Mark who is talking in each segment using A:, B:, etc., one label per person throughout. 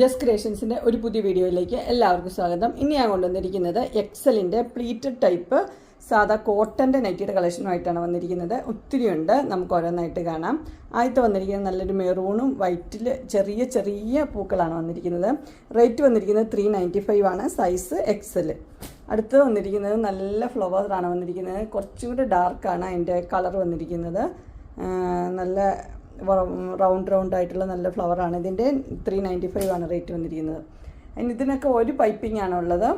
A: Just ക്രിയേഷൻസിന്റെ ഒരു പുതിയ വീഡിയോയിലേക്ക് എല്ലാവർക്കും സ്വാഗതം. ഇനി ഞാൻ കൊണ്ടുവന്നിരിക്കുന്നത് എക്സലിന്റെ പ്ലീറ്റഡ് ടൈപ്പ് സാധാ കോട്ടന്റെ നൈറ്റിയുടെ കളക്ഷനുമായിട്ടാണ് വന്നിരിക്കുന്നത്. ഒത്തിരി ഉണ്ട് നമുക്ക് ഓരോന്നായിട്ട് കാണാം. ആദ്യത്തെ വന്നിരിക്കുന്നത് നല്ലൊരു മെറൂണും വൈറ്റിൽ ചെറിയ ചെറിയ പൂക്കളാണ് വന്നിരിക്കുന്നത്. റേറ്റ് വന്നിരിക്കുന്നത് ത്രീ നയന്റി ഫൈവ് ആണ് സൈസ് എക്സൽ അടുത്ത് വന്നിരിക്കുന്നത് നല്ല ഫ്ലവറാണ് വന്നിരിക്കുന്നത്. കുറച്ചും കൂടെ ഡാർക്കാണ് അതിന്റെ കളർ വന്നിരിക്കുന്നത്. നല്ല റൗണ്ട് റൗണ്ട് ആയിട്ടുള്ള നല്ല ഫ്ലവറാണ് ഇതിന്റെ ത്രീ നയന്റി ഫൈവ് ആണ് റേറ്റ് വന്നിരിക്കുന്നത്. അതിന് ഇതിനൊക്കെ ഒരു പൈപ്പിംഗ് ആണ് ഉള്ളത്.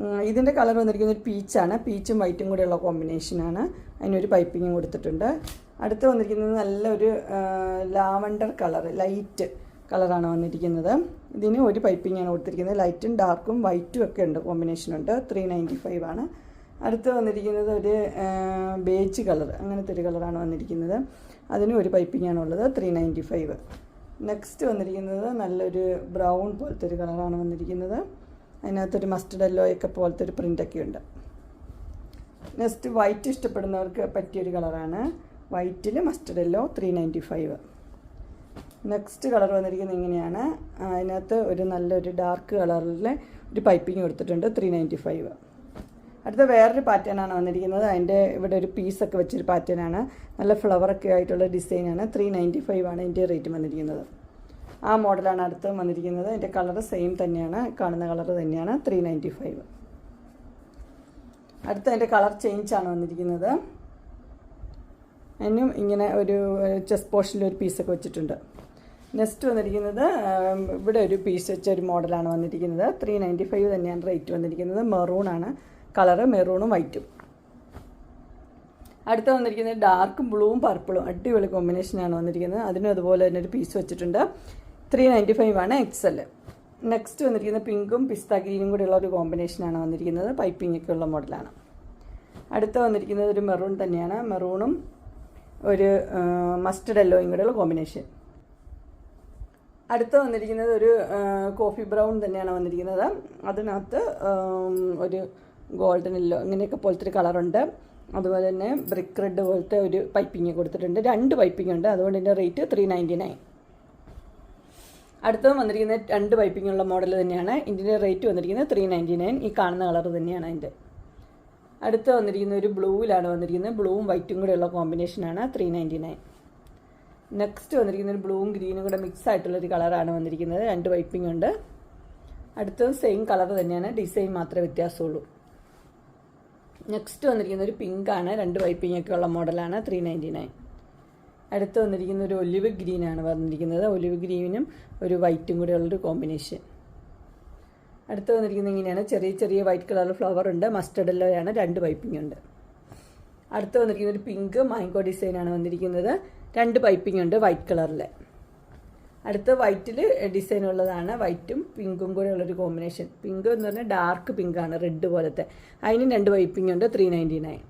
A: ഉം, ഇതിന്റെ കളർ വന്നിരിക്കുന്നത് ഒരു പീച്ചാണ് പീച്ചും വൈറ്റും കൂടെയുള്ള കോമ്പിനേഷനാണ് അതിനൊരു പൈപ്പിങ്ങും കൊടുത്തിട്ടുണ്ട്. അടുത്ത് വന്നിരിക്കുന്നത് നല്ലൊരു ലാവണ്ടർ കളർ ലൈറ്റ് കളറാണ് വന്നിരിക്കുന്നത്. ഇതിന് ഒരു പൈപ്പിംഗ് ആണ് കൊടുത്തിരിക്കുന്നത്. ലൈറ്റും ഡാർക്കും വൈറ്റും ഒക്കെ ഉണ്ട്. കോമ്പിനേഷനുണ്ട് ത്രീ നയന്റി ഫൈവ് ആണ്. അടുത്ത് വന്നിരിക്കുന്നത് ഒരു ബേജ് കളർ അങ്ങനത്തെ ഒരു കളറാണ് വന്നിരിക്കുന്നത്. അതിനും ഒരു പൈപ്പിംഗ് ഉള്ളത് ത്രീ നയന്റി ഫൈവ് നെക്സ്റ്റ് വന്നിരിക്കുന്നത് നല്ലൊരു ബ്രൗൺ പോലത്തെ ഒരു കളറാണ് വന്നിരിക്കുന്നത്. അതിനകത്തൊരു മസ്റ്റർഡ് യെല്ലോയൊക്കെ പോലത്തെ ഒരു പ്രിന്റൊക്കെ ഉണ്ട്. നെക്സ്റ്റ് വൈറ്റ് ഇഷ്ടപ്പെടുന്നവർക്ക് പറ്റിയൊരു കളറാണ് വൈറ്റിൽ mustard yellow three ninety five next colour വന്നിരിക്കുന്നത് ഇങ്ങനെയാണ്. അതിനകത്ത് ഒരു നല്ലൊരു ഡാർക്ക് കളറിൽ ഒരു പൈപ്പിംഗ് കൊടുത്തിട്ടുണ്ട് ത്രീ നയന്റി ഫൈവ് അടുത്ത വേറൊരു പാറ്റേൺ ആണ് വന്നിരിക്കുന്നത്. അതിന്റെ ഇവിടെ ഒരു പീസൊക്കെ വെച്ചൊരു പാറ്റേൺ ആണ്. നല്ല ഫ്ലവറൊക്കെ ആയിട്ടുള്ള ഡിസൈനാണ് ത്രീ നയന്റി ഫൈവ് ആണ് ഇതിന്റെ റേറ്റ് വന്നിരിക്കുന്നത്. ആ മോഡലാണ് അടുത്ത് വന്നിരിക്കുന്നത്. അതിന്റെ കളർ സെയിം തന്നെയാണ്. കാണുന്ന കളർ തന്നെയാണ് ത്രീ നയന്റി ഫൈവ് അടുത്ത അതിന്റെ കളർ ചേഞ്ച് ആണ് വന്നിരിക്കുന്നത്. അതിനും ഇങ്ങനെ ഒരു ചെസ് പോർഷനിൽ ഒരു പീസൊക്കെ വെച്ചിട്ടുണ്ട്. നെക്സ്റ്റ് വന്നിരിക്കുന്നത് ഇവിടെ ഒരു പീസ് വെച്ച ഒരു മോഡലാണ് വന്നിരിക്കുന്നത്. ത്രീ നയന്റി ഫൈവ് തന്നെയാണ് റേറ്റ് വന്നിരിക്കുന്നത്. മെറൂണാണ് കളറ് മെറൂണും വൈറ്റും. അടുത്ത വന്നിരിക്കുന്നത് ഡാർക്ക് ബ്ലൂവും പർപ്പിളും അടിപൊളി കോമ്പിനേഷനാണ് വന്നിരിക്കുന്നത്. അതിനും അതുപോലെ തന്നെ ഒരു പീസ് വെച്ചിട്ടുണ്ട്. ത്രീ നയന്റി ഫൈവ് ആണ് എക്സ് എക്സൽ നെക്സ്റ്റ് വന്നിരിക്കുന്നത് പിങ്കും പിസ്ത ഗ്രീനും കൂടെയുള്ള ഒരു കോമ്പിനേഷനാണ് വന്നിരിക്കുന്നത്. പൈപ്പിംഗ് ഒക്കെ ഉള്ള മോഡലാണ് അടുത്ത വന്നിരിക്കുന്നത് ഒരു മെറൂൺ തന്നെയാണ്. മെറൂണും ഒരു മസ്റ്റർഡ് യെല്ലോയും കൂടെയുള്ള കോമ്പിനേഷൻ അടുത്ത വന്നിരിക്കുന്നത് ഒരു കോഫി ബ്രൗൺ തന്നെയാണ് വന്നിരിക്കുന്നത്. അതിനകത്ത് ഒരു ഗോൾഡൻ യെല്ലോ ഇങ്ങനെയൊക്കെ പോലത്തെ ഒരു കളറുണ്ട്. അതുപോലെ തന്നെ ബ്രിക്ക് റെഡ് പോലത്തെ ഒരു പൈപ്പിംഗ് കൊടുത്തിട്ടുണ്ട്. രണ്ട് പൈപ്പിംഗ് ഉണ്ട്. അതുകൊണ്ട് ഇതിന്റെ റേറ്റ് ത്രീ നയന്റി നയൻ അടുത്തത് വന്നിരിക്കുന്നത് രണ്ട് പൈപ്പിംഗ് ഉള്ള മോഡൽ തന്നെയാണ്. ഇതിന്റെ റേറ്റ് വന്നിരിക്കുന്നത് ത്രീ നയന്റി നയൻ ഈ കാണുന്ന കളർ തന്നെയാണ് അതിന്റെ അടുത്ത് വന്നിരിക്കുന്ന ഒരു ബ്ലൂവിലാണ് വന്നിരിക്കുന്നത്. ബ്ലൂവും വൈറ്റും കൂടെ ഉള്ള കോമ്പിനേഷനാണ് ത്രീ നയന്റി നയൻ നെക്സ്റ്റ് വന്നിരിക്കുന്ന ഒരു ബ്ലൂവും ഗ്രീനും കൂടെ മിക്സ് ആയിട്ടുള്ളൊരു കളറാണ് വന്നിരിക്കുന്നത്. രണ്ട് വൈപ്പിംഗ് ഉണ്ട്. അടുത്തത് സെയിം കളർ തന്നെയാണ്. ഡിസൈൻ മാത്രമേ വ്യത്യാസമുള്ളൂ. നെക്സ്റ്റ് വന്നിരിക്കുന്ന ഒരു പിങ്ക് ആണ്. രണ്ട് വൈപ്പിംഗ് ഒക്കെ ഉള്ള മോഡലാണ് ത്രീ നയന്റി നയൻ അടുത്ത് വന്നിരിക്കുന്ന ഒരു ഒലിവ് ഗ്രീൻ ആണ് വന്നിരിക്കുന്നത്. ഒലിവ് ഗ്രീനും ഒരു വൈറ്റും കൂടെ ഉള്ളൊരു കോമ്പിനേഷൻ അടുത്ത് വന്നിരിക്കുന്നത് ഇങ്ങനെയാണ്. ചെറിയ ചെറിയ വൈറ്റ് കളർ ഫ്ലവർ ഉണ്ട്. മസ്റ്റർഡ് എല്ലോയാണ് രണ്ട് പൈപ്പിംഗ് ഉണ്ട്. അടുത്ത് വന്നിരിക്കുന്ന ഒരു പിങ്ക് മാങ്കോ ഡിസൈനാണ് വന്നിരിക്കുന്നത്. രണ്ട് പൈപ്പിംഗ് ഉണ്ട് വൈറ്റ് കളറിൽ അടുത്ത് വൈറ്റിൽ ഡിസൈൻ ഉള്ളതാണ് വൈറ്റും പിങ്കും കൂടെ ഉള്ളൊരു കോമ്പിനേഷൻ പിങ്ക് എന്ന് പറഞ്ഞാൽ ഡാർക്ക് പിങ്കാണ് റെഡ് പോലത്തെ. അതിന് രണ്ട് വൈപ്പിംഗ് ഉണ്ട് ത്രീ നയന്റി നയൻ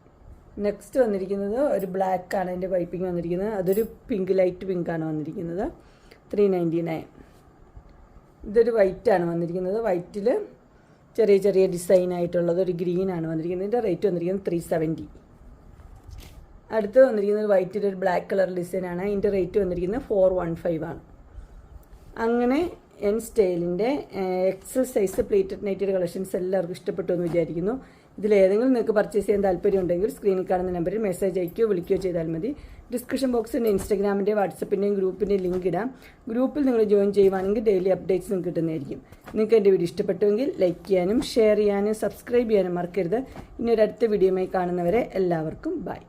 A: നെക്സ്റ്റ് വന്നിരിക്കുന്നത് ഒരു ബ്ലാക്ക് ആണ് അതിന്റെ വൈപ്പിംഗ് വന്നിരിക്കുന്നത്. അതൊരു പിങ്ക് ലൈറ്റ് പിങ്കാണ് വന്നിരിക്കുന്നത് ത്രീ നയന്റി നയൻ ഇതൊരു വൈറ്റാണ് വന്നിരിക്കുന്നത്. വൈറ്റിൽ ചെറിയ ചെറിയ ഡിസൈൻ ആയിട്ടുള്ളത് ഒരു ഗ്രീനാണ് വന്നിരിക്കുന്നത്. ഇതിന്റെ റേറ്റ് വന്നിരിക്കുന്നത് ത്രീ സെവന്റി അടുത്ത് വന്നിരിക്കുന്നത് വൈറ്റിൽ ഒരു ബ്ലാക്ക് കളർ ഡിസൈനാണ് ഇതിന്റെ റേറ്റ് വന്നിരിക്കുന്നത് ഫോർ വൺ ഫൈവ് ആണ്. അങ്ങനെ N സ്റ്റൈലിന്റെ XL size pleated knitted collections എല്ലാവർക്കും ഇഷ്ടപ്പെട്ടു എന്ന് വിചാരിക്കുന്നു. ഇതിലേതെങ്കിലും നിങ്ങൾക്ക് പർച്ചേസ് ചെയ്യാൻ താല്പര്യമുണ്ടെങ്കിൽ സ്ക്രീനിൽ കാണുന്ന നമ്പറിൽ മെസ്സേജ് അയക്കുകയോ വിളിക്കുകയോ ചെയ്താൽ മതി. ഡിസ്ക്രിപ്ഷൻ ബോക്സിന്റെ ഇൻസ്റ്റാഗ്രാമിന്റെ വാട്സപ്പിന്റെയും ഗ്രൂപ്പിന്റെയും ലിങ്ക് ഇടാം. ഗ്രൂപ്പിൽ നിങ്ങൾ ജോയിൻ ചെയ്യുവാണെങ്കിൽ ഡെയിലി അപ്ഡേറ്റ്സ് നിങ്ങൾക്ക് കിട്ടുന്നതായിരിക്കും. നിങ്ങൾക്ക് എന്റെ വീഡിയോ ഇഷ്ടപ്പെട്ടുവെങ്കിൽ ലൈക്ക് ചെയ്യാനും ഷെയർ ചെയ്യാനും സബ്സ്ക്രൈബ് ചെയ്യാനും മറക്കരുത്. ഇനി ഒരു അടുത്ത വീഡിയോയുമായി കാണുന്നവരെ എല്ലാവർക്കും ബൈ